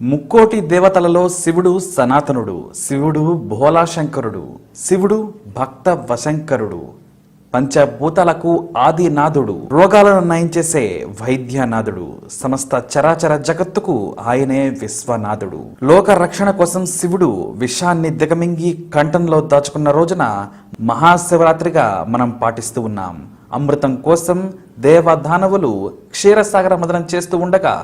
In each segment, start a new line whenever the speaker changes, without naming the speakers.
ముక్కోటి దేవతలలో శివుడు సనాతనుడు శివుడు భోలాశంకరుడు శివుడు భక్త వశంకరుడు పంచభూతాలకు ఆదినాథుడు రోగాలను నయం చేసే వైద్యనాథుడు సమస్త చరాచర జగత్తుకు ఆయనే విశ్వనాథుడు. లోక రక్షణ కోసం శివుడు విషాన్ని దిగమింగి కంఠంలో దాచుకున్న రోజున మహాశివరాత్రిగా మనం పాటిస్తూ ఉన్నాం. అమృతం కోసం దేవదానవులు క్షీరసాగర మదనం చేస్తూ ఉండగా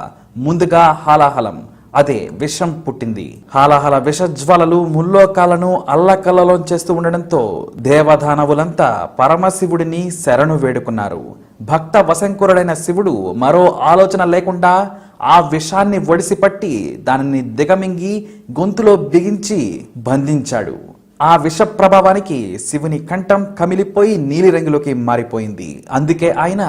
ముందుగా హాలాహలం అదే విషం పుట్టింది. హాలహల విషజ్వలలు ముల్లోకాలను అల్లకల్లలో చేస్తూ ఉండడంతో దేవదానవులంతా పరమశివుడిని శరణు వేడుకున్నారు. భక్త వశంకురుడైన శివుడు మరో ఆలోచన లేకుండా ఆ విషాన్ని ఒడిసిపట్టి దానిని దిగమింగి గొంతులో బిగించి బంధించాడు. ఆ విష ప్రభావానికి శివుని కంఠం కమిలిపోయి నీలిరంగులోకి మారిపోయింది. అందుకే ఆయన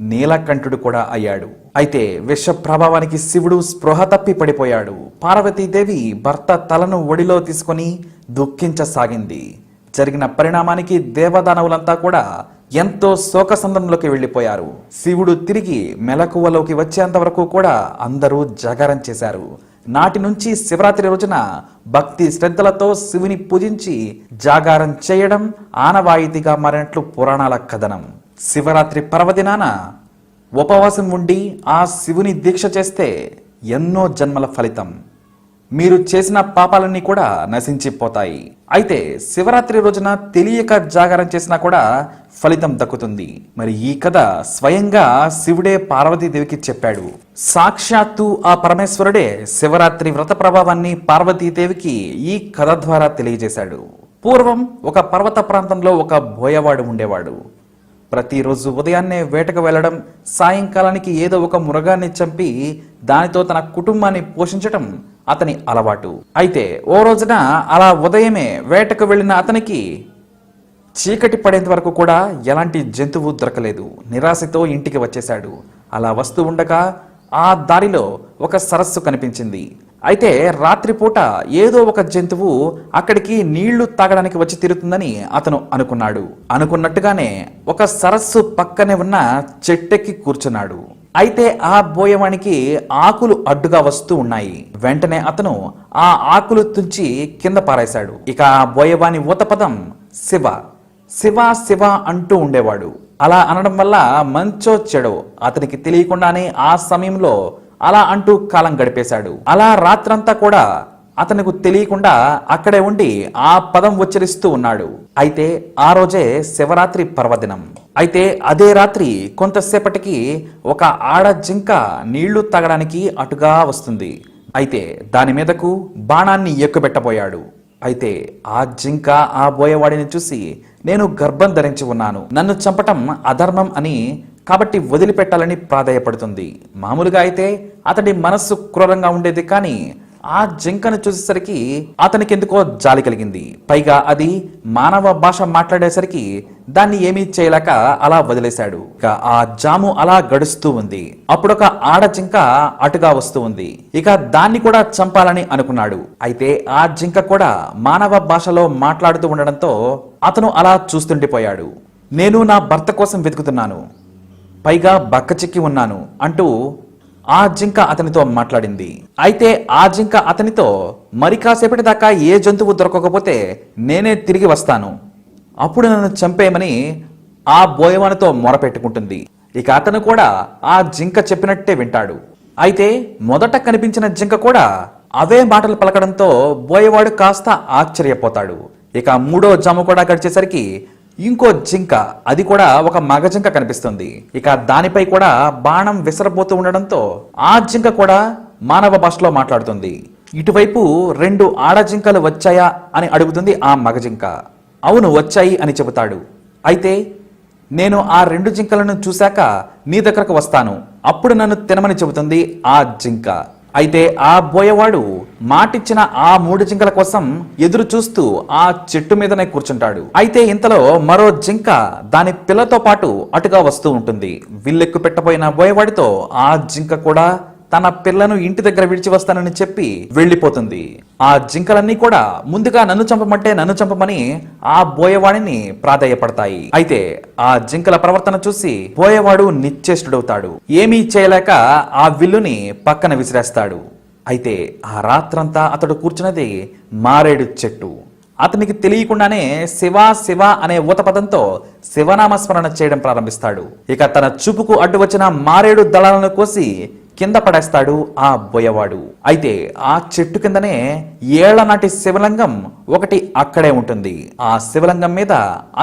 నీలకంఠుడు కూడా అయ్యాడు. అయితే విష ప్రభావానికి శివుడు స్పృహ తప్పి పడిపోయాడు. పార్వతీదేవి భర్త తలను ఒడిలో తీసుకొని దుఃఖించసాగింది. జరిగిన పరిణామానికి దేవదానవులంతా కూడా ఎంతో శోకసంద్రంలోకి వెళ్ళిపోయారు. శివుడు తిరిగి మెలకువలోకి వచ్చేంత వరకు కూడా అందరూ జాగారం చేశారు. నాటి నుంచి శివరాత్రి రోజున భక్తి శ్రద్ధలతో శివుని పూజించి జాగారం చేయడం ఆనవాయితీగా మారినట్లు పురాణాల కథనం. శివరాత్రి పర్వదినాన ఉపవాసం ఉండి ఆ శివుని దీక్ష చేస్తే ఎన్నో జన్మల ఫలితం. మీరు చేసిన పాపాలన్నీ కూడా నశించిపోతాయి. అయితే శివరాత్రి రోజున తెలియక జాగారం చేసినా కూడా ఫలితం దక్కుతుంది. మరి ఈ కథ స్వయంగా శివుడే పార్వతీదేవికి చెప్పాడు. సాక్షాత్తు ఆ పరమేశ్వరుడే శివరాత్రి వ్రత ప్రభావాన్ని పార్వతీదేవికి ఈ కథ ద్వారా తెలియజేశాడు. పూర్వం ఒక పర్వత ప్రాంతంలో ఒక బోయవాడు ఉండేవాడు. ప్రతిరోజు ఉదయాన్నే వేటకు వెళ్ళడం సాయంకాలానికి ఏదో ఒక మృగాన్ని చంపి దానితో తన కుటుంబాన్ని పోషించటం అతని అలవాటు. అయితే ఓ రోజున అలా ఉదయమే వేటకు వెళ్ళిన అతనికి చీకటి పడేంత వరకు కూడా ఎలాంటి జంతువు దొరకలేదు. నిరాశతో ఇంటికి వచ్చేశాడు. అలా వస్తూ ఉండగా ఆ దారిలో ఒక సరస్సు కనిపించింది. అయితే రాత్రిపూట ఏదో ఒక జంతువు అక్కడికి నీళ్ళు తాగడానికి వచ్చి తీరుతుందని అతను అనుకున్నాడు. అనుకున్నట్టుగానే ఒక సరస్సు పక్కనే ఉన్న చెట్టెక్కి కూర్చున్నాడు. అయితే ఆ బోయవానికి ఆకులు అడ్డుగా వస్తూ ఉన్నాయి. వెంటనే అతను ఆ ఆకులు తుంచి కింద పారేశాడు. ఇక ఆ బోయవాని ఊతపదం శివ. శివ శివ అంటూ ఉండేవాడు. అలా అనడం వల్ల మంచో చెడో అతనికి తెలియకుండానే ఆ సమయంలో అలా అంటూ కాలం గడిపేశాడు. అలా రాత్రంతా కూడా అతనికి తెలియకుండా అక్కడే ఉండి ఆ పదం ఉచ్చరిస్తూ ఉన్నాడు. అయితే ఆ రోజే శివరాత్రి పర్వదినం. అయితే అదే రాత్రి కొంతసేపటికి ఒక ఆడ జింక నీళ్ళు తాగడానికి అటుగా వస్తుంది. అయితే దాని మీదకు బాణాన్ని ఎక్కుబెట్టబోయాడు అయితే ఆ జింక ఆ బోయవాడిని చూసి నేను గర్భం ధరించి ఉన్నాను. నన్ను చంపటం అధర్మం అని కాబట్టి వదిలిపెట్టాలని ప్రాధాయపడుతుంది. మామూలుగా అయితే అతడి మనస్సు క్రూరంగా ఉండేది కానీ ఆ జింకను చూసేసరికి అతనికి ఎందుకో జాలి కలిగింది. పైగా అది మానవ భాష మాట్లాడేసరికి దాన్ని ఏమీ చేయలేక అలా వదిలేశాడు. ఇక ఆ జాము అలా గడుస్తూ ఉంది. అప్పుడొక ఆడ జింక అటుగా వస్తూ ఉంది. ఇక దాన్ని కూడా చంపాలని అనుకున్నాడు. అయితే ఆ జింక కూడా మానవ భాషలో మాట్లాడుతూ ఉండడంతో అతను అలా చూస్తుండిపోయాడు. నేను నా భర్త కోసం వెతుకుతున్నాను. పైగా బక్కచిక్కి ఉన్నాను అంటూ ఆ జింక అతనితో మాట్లాడింది. అయితే ఆ జింక అతనితో మరి కాసేపటి దాకా ఏ జంతువు దొరకకపోతే నేనే తిరిగి వస్తాను. అప్పుడు నన్ను చంపేయమని ఆ బోయవానితో మొరపెట్టుకుంటుంది. ఇక అతను కూడా ఆ జింక చెప్పినట్టే వింటాడు. అయితే మొదట కనిపించిన జింక కూడా అవే మాటలు పలకడంతో బోయవాడు కాస్త ఆశ్చర్యపోతాడు. ఇక మూడో జాము కూడా గడిచేసరికి ఇంకో జింక అది కూడా ఒక మగ జింక కనిపిస్తుంది. ఇక దానిపై కూడా బాణం విసరబోతూ ఉండడంతో ఆ జింక కూడా మానవ భాషలో మాట్లాడుతుంది. ఇటువైపు రెండు ఆడ జింకలు వచ్చాయా అని అడుగుతుంది ఆ మగ జింక. అవును వచ్చాయి అని చెబుతాడు. అయితే నేను ఆ రెండు జింకలను చూశాక నీ దగ్గరకు వస్తాను. అప్పుడు నన్ను తినమని చెబుతుంది ఆ జింక. అయితే ఆ బోయవాడు మాటిచ్చిన ఆ మూడు జింకల కోసం ఎదురు చూస్తూ ఆ చెట్టు మీదనే కూర్చుంటాడు. అయితే ఇంతలో మరో జింక దాని పిల్లతో పాటు అటుగా వస్తూ ఉంటుంది. విల్లెక్కు పెట్టబోయిన బోయవాడితో ఆ జింక కూడా తన పిల్లను ఇంటి దగ్గర విడిచి వస్తానని చెప్పి వెళ్ళిపోతుంది. ఆ జింకలన్నీ కూడా ముందుగా నన్ను చంపమంటే నన్ను చంపమని ఆ బోయవాడిని ప్రాధాయపడతాయి. అయితే ఆ జింకల ప్రవర్తన చూసి బోయవాడు నిశ్చేష్టుడవుతాడు. ఏమీ చేయలేక ఆ విల్లుని పక్కన విసిరేస్తాడు. అయితే ఆ రాత్రంతా అతడు కూర్చున్నది మారేడు చెట్టు. అతనికి తెలియకుండానే శివ శివ అనే ఊతపదంతో శివనామస్మరణ చేయడం ప్రారంభిస్తాడు. ఇక తన చూపుకు అడ్డు వచ్చిన మారేడు దళాలను కోసి కింద పడేస్తాడు ఆ బోయవాడు. అయితే ఆ చెట్టు కిందనే ఏళ్ళ నాటి శివలింగం ఒకటి అక్కడే ఉంటుంది. ఆ శివలింగం మీద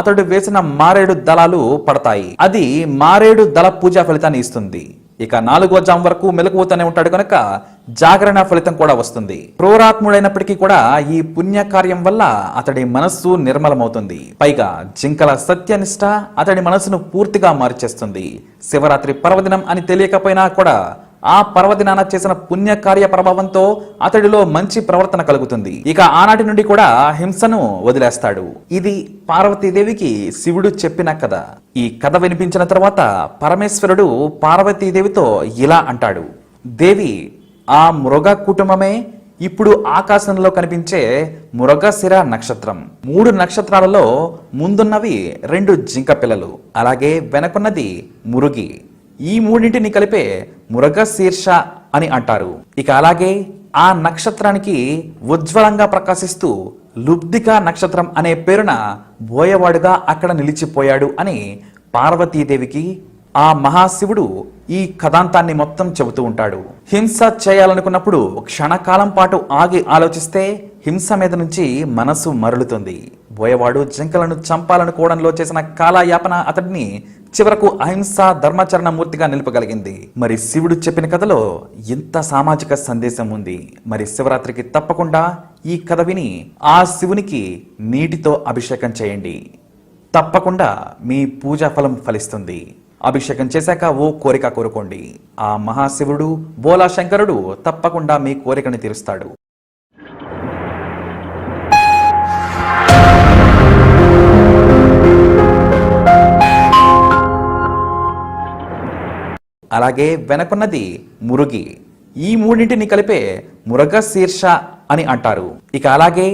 అతడు వేసిన మారేడు దళాలు పడతాయి. అది మారేడు దళ పూజ ఫలితాన్ని ఇస్తుంది. ఇక నాలుగో జాం వరకు మెలకువతోనే ఉంటాడు కనుక జాగరణ ఫలితం కూడా వస్తుంది. క్రూరాత్ముడైనప్పటికీ కూడా ఈ పుణ్య కార్యం వల్ల అతడి మనస్సు నిర్మలమవుతుంది. పైగా జింకల సత్యనిష్ట అతడి మనస్సును పూర్తిగా మార్చేస్తుంది. శివరాత్రి పర్వదినం అని తెలియకపోయినా కూడా ఆ పర్వదినాన చేసిన పుణ్యకార్య ప్రభావంతో అతడిలో మంచి ప్రవర్తన కలుగుతుంది. ఇక ఆనాటి నుండి కూడా హింసను వదిలేస్తాడు. ఇది పార్వతీదేవికి శివుడు చెప్పిన కథ. ఈ కథ వినిపించిన తర్వాత పరమేశ్వరుడు పార్వతీదేవితో ఇలా అంటాడు. దేవి ఆ మృగ కుటుంబమే ఇప్పుడు ఆకాశంలో కనిపించే మృగశిర నక్షత్రం. మూడు నక్షత్రాలలో ముందున్నవి రెండు జింక పిల్లలు. అలాగే వెనకున్నది మురుగి. ఈ మూడింటిని కలిపే మృగశీర్ష అని అంటారు. ఇక అలాగే ఆ నక్షత్రానికి ఉజ్వలంగా ప్రకాశిస్తూ లుబ్ధిక నక్షత్రం అనే పేరున బోయవాడుగా అక్కడ నిలిచిపోయాడు అని పార్వతీదేవికి ఆ మహాశివుడు ఈ కథాంతాన్ని మొత్తం చెబుతూ ఉంటాడు. హింస చేయాలనుకున్నప్పుడు క్షణకాలం పాటు ఆగి ఆలోచిస్తే హింస మీద నుంచి మనసు మరలుతుంది. బోయవాడు జింకలను చంపాలనుకోవడంలో చేసిన కాలయాపన అతడిని చివరకు అహింస ధర్మాచరణ మూర్తిగా నిలపగలిగింది. మరి శివుడు చెప్పిన కథలో ఇంత సామాజిక సందేశం ఉంది. మరి శివరాత్రికి తప్పకుండా ఈ కథ విని ఆ శివునికి నీటితో అభిషేకం చేయండి. తప్పకుండా మీ పూజా ఫలం ఫలిస్తుంది. అభిషేకం చేశాక ఓ కోరిక కోరుకోండి. ఆ మహాశివుడు బోలా శంకరుడు తప్పకుండా మీ కోరికని తీరుస్తాడు. అలాగే వెనకున్నది మురుగి. ఈ మూడింటిని కలిపే మృగశీర్ష అని అంటారు. ఇక అలాగే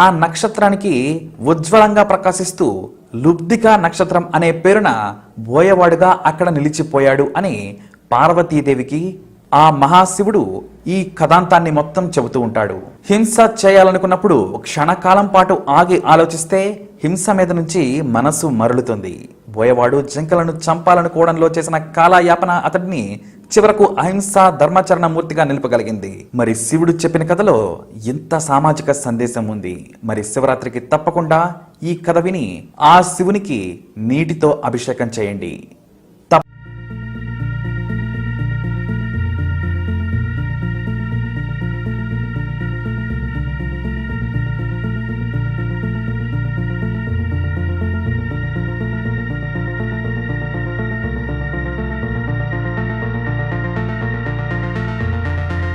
ఆ నక్షత్రానికి ఉజ్వలంగా ప్రకాశిస్తూ లుబ్ధిక నక్షత్రం అనే పేరున బోయవాడుగా అక్కడ నిలిచిపోయాడు అని పార్వతీదేవికి ఆ మహాశివుడు ఈ కథాంతాన్ని మొత్తం చెబుతూ ఉంటాడు. హింస చేయాలనుకున్నప్పుడు క్షణకాలం పాటు ఆగి ఆలోచిస్తే హింస మీద నుంచి మనసు మరలుతుంది. బోయవాడు జింకలను చంపాలనుకోవడంలో చేసిన కాలయాపన అతడిని చివరకు అహింస ధర్మాచరణ మూర్తిగా నిలపగలిగింది. మరి శివుడు చెప్పిన కథలో ఇంత సామాజిక సందేశం ఉంది. మరి శివరాత్రికి తప్పకుండా ఈ కథ విని ఆ శివునికి నీటితో అభిషేకం చేయండి.